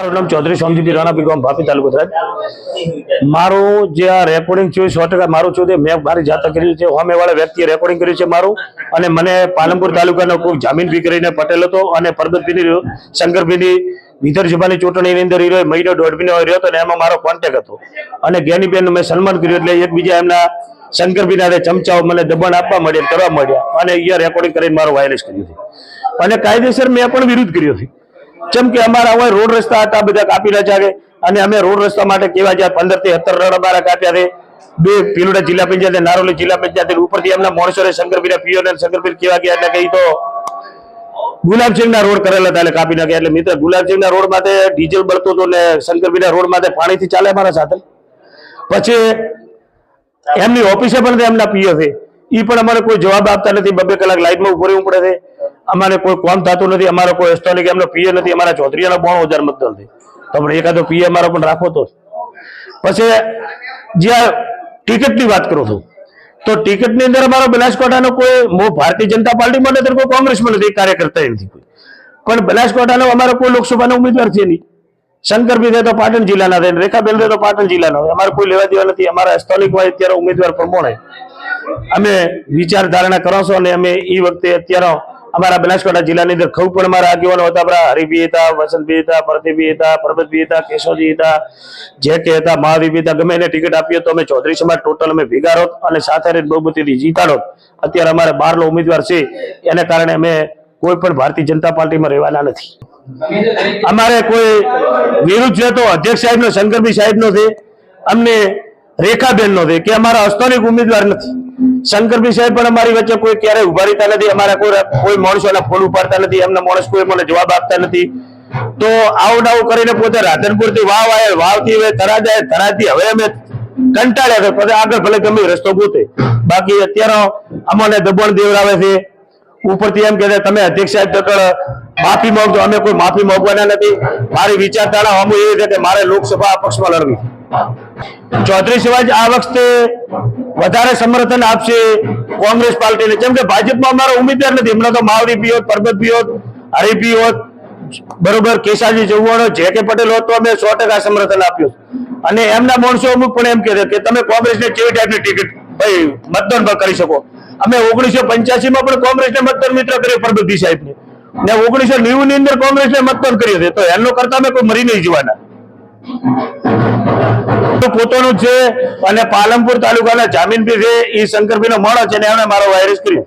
મારું નામ ચૌધરી સોમજીભાઈ રાણાપી ગામ ભાપી તાલુકો સાહેબ મારું જે આ રેકોર્ડિંગ થયું સો ટકા મારું છું મેં મારી જાતે કર્યું છે. હોમેવાળા વ્યક્તિએ રેકોર્ડિંગ કર્યું છે મારું અને મને પાલનપુર તાલુકાનો કોઈ જામીન ફી કરીને પટેલ હતો અને પરબતભીની શંકરભીની વિધાનસભાની ચૂંટણીની અંદર એ મહિનો દોઢ મહિનો રહ્યો હતો અને એમાં મારો કોન્ટેક હતો. અને જ્ઞાનીબેનનું મેં સન્માન કર્યું એટલે એકબીજા એમના શંકરભીના ચમચાઓ મને દબાણ આપવા મળ્યા, કરવા મળ્યા અને અહીંયા રેકોર્ડિંગ કરીને મારો વાયરલેસ કર્યું છે. અને કાયદેસર મેં પણ વિરુદ્ધ કર્યો છે. જેમ કે અમારા હોય રોડ રસ્તા હતા, બધા કાપી નાખ્યા છે અને અમે રોડ રસ્તા માટે કેવા જ્યાં પંદરથી સત્તર રડ અમારા કાપ્યા છે. બે પીલુડા જિલ્લા પંચાયત નારોલી જિલ્લા પંચાયત ઉપરથી એમના માણસોને શંકરપીરા પીઓ ને શંકરપીર કેવા ગયા એટલે કઈ તો ગુલાબસિંહ ના રોડ કરેલા હતા એટલે કાપી નાખ્યા એટલે મિત્ર ગુલાબસિંહ ના રોડ માટે ડીઝલ બળતું હતું ને શંકરપીરા રોડ માટે પાણીથી ચાલે મારા સાથે. પછી એમની ઓફિસે પણ એમના પીઓ છે. એ પણ અમારે કોઈ જવાબ આપતા નથી. બબે કલાક લાઈટમાં ઊભો રહેવું પડે છે. અમારે કોઈ કોમ થતું નથી, અમારો કોઈ સ્થાનિક એમનો પીએ નથી, અમારા ચોધરીયાનો બોણ હજાર મતદાન નથી તો એકાદો પીએ અમારો પણ રાખો તો. પછી જ્યાં ટિકિટની વાત કરું છું, તો ટિકિટની અંદર અમારો બનાસકાંઠાનો કોઈ મો ભારતીય જનતા પાર્ટીમાં નથી, કોઈ કોંગ્રેસમાં નથી કાર્યકર્તા નથી કોઈ. પણ બનાસકાંઠાનો અમારો કોઈ લોકસભાનો ઉમેદવાર છે નહીં. શંકરભાઈ છે તો પાટણ જિલ્લાના થાય રેખાબેન છે તો પાટણ જિલ્લાના હોય અમારે કોઈ લેવા દેવા નથી, અમારા હસ્તોલિક હોય અત્યારે ઉમેદવાર પ્રમાણે. અમે વિચાર ધારણા કરો છો અને અમે એ વખતે અત્યારે અમારા બનાસકાંઠા જિલ્લાની અંદર અમારા આગેવાનો હતા. આપણા હરિભી હતા, વસંતભી હતા પ્રદીપભાઈ હતા પરબતભી હતા કેશવજી હતા, જે કે હતા મહાવીભી હતા. ગમે એને ટિકિટ આપીએ તો અમે ચૌધરી ટોટલ અમે ભેગા અને સાથે બહુમતીથી જીતાડો અત્યારે અમારે બારનો ઉમેદવાર છે. એને કારણે અમે કોઈ પણ ભારતીય જનતા પાર્ટીમાં રહેવાના નથી. અમારે કોઈ વિરુદ્ધ છે તો અધ્યક્ષ સાહેબ નો શંકરભાઈ સાહેબ નો છે. અમને રેખાબેન નો છે, કે અમારા હસ્તોનિક ઉમેદવાર નથી. શંકરભાઈ સાહેબ પણ અમારી વચ્ચે કોઈ ક્યારેય ઊભા નથી. અમારા કોઈ કોઈ માણસોના ફોન ઉપાડતા નથી. એમના માણસ કોઈ મને જવાબ આપતા નથી. તો આવું ડાવું કરીને પોતે રાધનપુરથી વાવ આવે વાવથી હવે થરા જાય થરાથી હવે અમે કંટાળ્યા છે. પછી આગળ ભલે ગમે રસ્તો ગોતે. બાકી અત્યારે અમને દબણ દેવડાવે છે. ઉપરથી એમ કે તમે અધ્યક્ષ સાહેબ માફી માંગજો, અમે કોઈ માફી માંગવાના નથી. મારી વિચારધારા અમુ એવી છે કે મારે લોકસભા અપક્ષમાં લડવી ચૌધરી સિવાજ આ વખતે વધારે સમર્થન આપશે કોંગ્રેસ પાર્ટીને. જેમ કે ભાજપમાં અમારો ઉમેદવાર નથી. હમણાં તો માવડી પિયોત પરબત પિયોત હરી પિયોત બરોબર કેશાજી ચૌહાણ જે કે પટેલ હોત તો અમે સો ટકા સમર્થન આપ્યું. અને એમના માણસો અમુક પણ એમ કે તમે કોંગ્રેસને કેવી ટાઈપની ટિકિટ, ભાઈ, મતદાન પણ કરી શકો. અમે ઓગણીસો પંચ્યાસી માં પણ કોંગ્રેસને મતદાન મિત્ર કર્યો પરબતજી સાહેબને ને ઓગણીસો નેવું ની અંદર કોંગ્રેસને મતદાન કર્યું છે તો એનો કરતા કોઈ મરી નહીં જવાના. પોતાનું છે અને પાલનપુર તાલુકાના જામીન બી છે એ શંકરભાઈ નો માણસ છે એમણે મારો વાયરસ કર્યો.